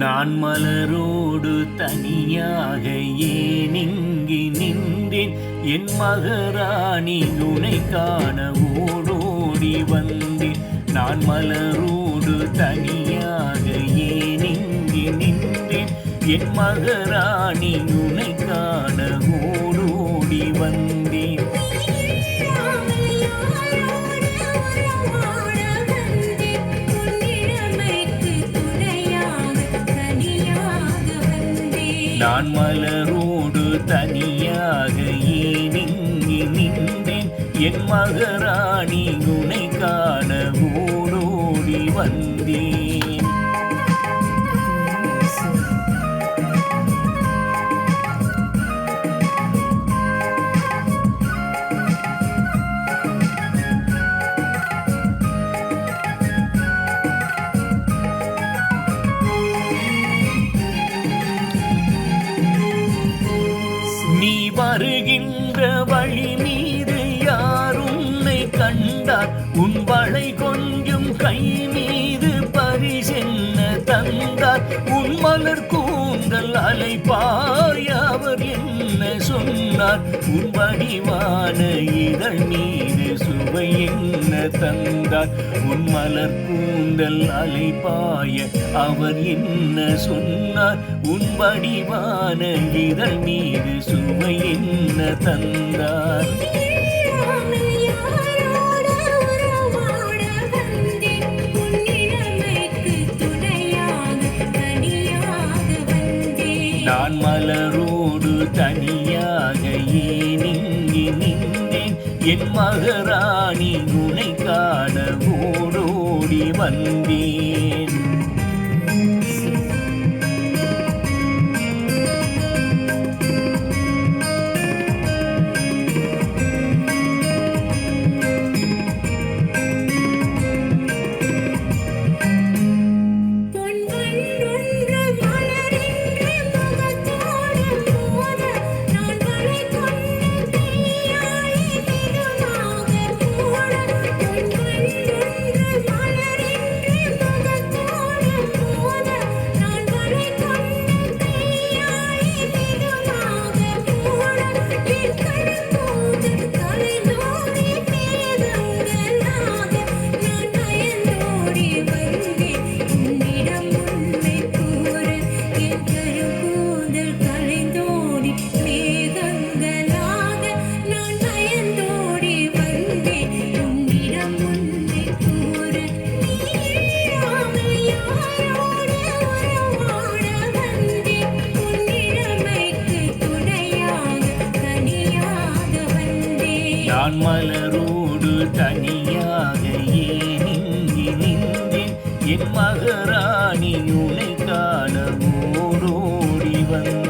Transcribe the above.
நான் மலரோடு தனியாக ஏன் இங்கு நின்றேன்? என் மகராணி உனை காண ஓடோடி வந்தேன். நான் மலரோடு தனியாக ஏன் இங்கு நின்றேன்? என் மகராணி உனை காண ஓடோடி நான் மலரோடு தனியாக ஏனிங்கி நின்றேன். என் மகராணி உனை காண ஓடோடி வந்தேன். மாறுகின்ற வழி மீது யார் உன்னை கண்டார்? உன் வளை கொஞ்சும் கை மீது பரிசென்ன தந்தார். உன் மலர் கூந்தல் அலைப்பாய் அவர் என்ன சொன்னார்? உன் வடிவான இதழ் மீது தந்தார். உன் மலர் கூந்தல் அலைப்பாய அவர் என்ன சொன்னார்? உன் வடிவான இதழ் மீது சுவை என்ன தந்தார்? நான் மலரோடு தனியாக ஏன் இங்கு நின்றேன்? என் மகராணி வந்தேன். நான் மலரோடு தனியாக ஏனிங்கி நின்றேன்? என் மகராணி உனை காண ஓடோடி வந்த